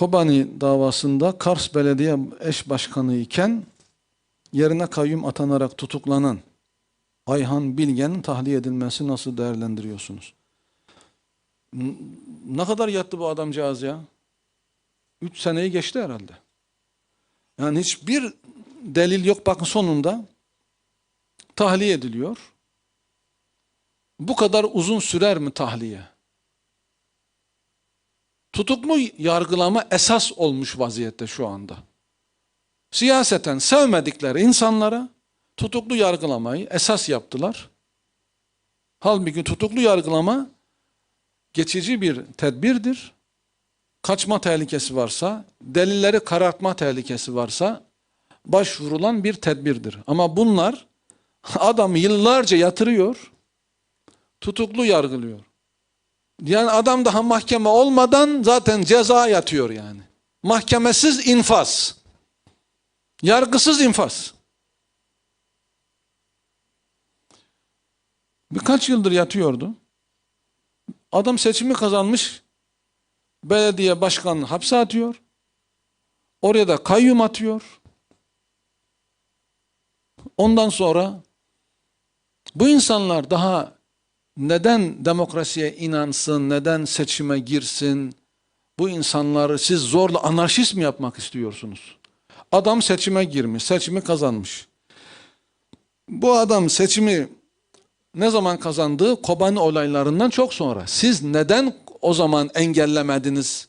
Kobani davasında Kars Belediye eş başkanı iken yerine kayyum atanarak tutuklanan Ayhan Bilgen'in tahliye edilmesi nasıl değerlendiriyorsunuz? Ne kadar yattı bu adamcağız ya? Üç seneyi geçti herhalde. Yani hiçbir delil yok. Bakın sonunda tahliye ediliyor. Bu kadar uzun sürer mi tahliye? Tutuklu yargılama esas olmuş vaziyette şu anda. Siyaseten sevmedikleri insanlara tutuklu yargılamayı esas yaptılar. Halbuki tutuklu yargılama geçici bir tedbirdir. Kaçma tehlikesi varsa, delilleri karartma tehlikesi varsa başvurulan bir tedbirdir. Ama bunlar adamı yıllarca yatırıyor, tutuklu yargılıyor. Yani adam daha mahkeme olmadan zaten ceza yatıyor yani. Mahkemesiz infaz. Yargısız infaz. Birkaç yıldır yatıyordu. Adam seçimi kazanmış. Belediye başkanını hapse atıyor. Oraya da kayyum atıyor. Ondan sonra bu insanlar daha neden demokrasiye inansın, neden seçime girsin? Bu insanları siz zorla anarşist mi yapmak istiyorsunuz? Adam seçime girmiş, seçimi kazanmış. Bu adam seçimi ne zaman kazandığı Kobani olaylarından çok sonra. Siz neden o zaman engellemediniz?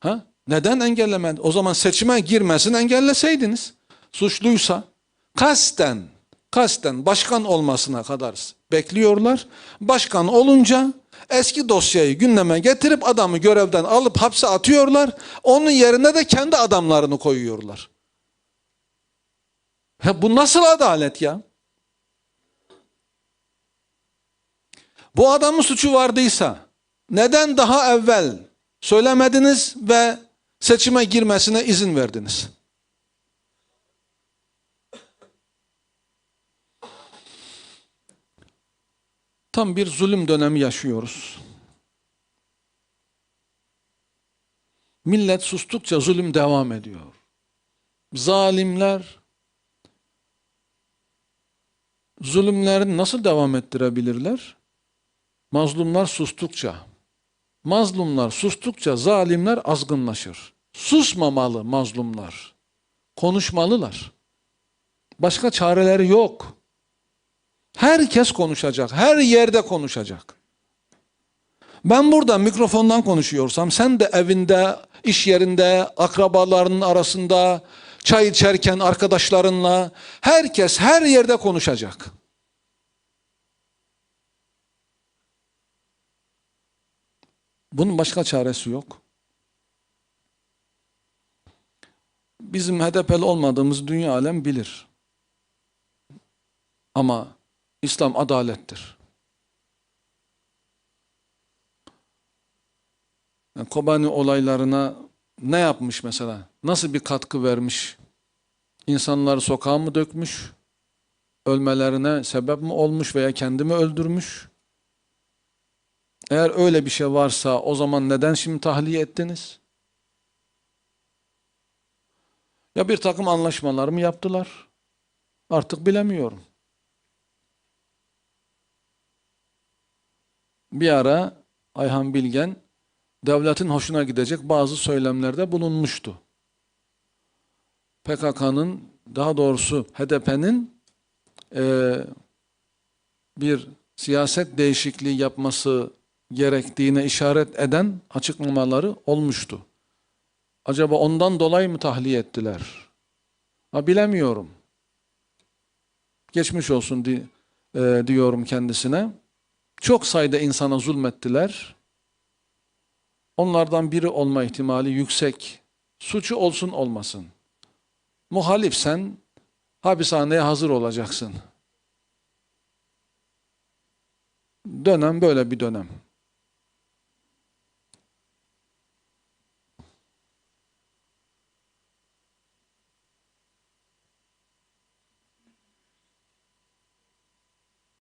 Ha? Neden engellemediniz? O zaman seçime girmesini engelleseydiniz. Suçluysa kasten, kasten başkan olmasına kadar bekliyorlar. Başkan olunca eski dosyayı gündeme getirip adamı görevden alıp hapse atıyorlar. Onun yerine de kendi adamlarını koyuyorlar. Ya bu nasıl adalet ya? Bu adamın suçu vardıysa neden daha evvel söylemediniz ve seçime girmesine izin verdiniz? Tam bir zulüm dönemi yaşıyoruz. Millet sustukça zulüm devam ediyor. Zalimler zulümlerini nasıl devam ettirebilirler? Mazlumlar sustukça. Mazlumlar sustukça zalimler azgınlaşır. Susmamalı mazlumlar. Konuşmalılar. Başka çareleri yok. Herkes konuşacak. Her yerde konuşacak. Ben burada mikrofondan konuşuyorsam sen de evinde, iş yerinde, akrabalarının arasında, çay içerken arkadaşlarınla herkes her yerde konuşacak. Bunun başka çaresi yok. Bizim HDP'li olmadığımız dünya alem bilir. Ama İslam adalettir. Yani Kobani olaylarına ne yapmış mesela? Nasıl bir katkı vermiş? İnsanları sokağa mı dökmüş? Ölmelerine sebep mi olmuş veya kendimi öldürmüş? Eğer öyle bir şey varsa o zaman neden şimdi tahliye ettiniz? Ya bir takım anlaşmalar mı yaptılar? Artık bilemiyorum. Bir ara Ayhan Bilgen devletin hoşuna gidecek bazı söylemlerde bulunmuştu. PKK'nın daha doğrusu HDP'nin eee, bir siyaset değişikliği yapması gerektiğine işaret eden açıklamaları olmuştu. Acaba ondan dolayı mı tahliye ettiler? Ha, bilemiyorum. Geçmiş olsun di- e, diyorum kendisine. Çok sayıda insana zulmettiler. Onlardan biri olma ihtimali yüksek. Suçu olsun olmasın. Muhalifsen hapishaneye hazır olacaksın. Dönem böyle bir dönem.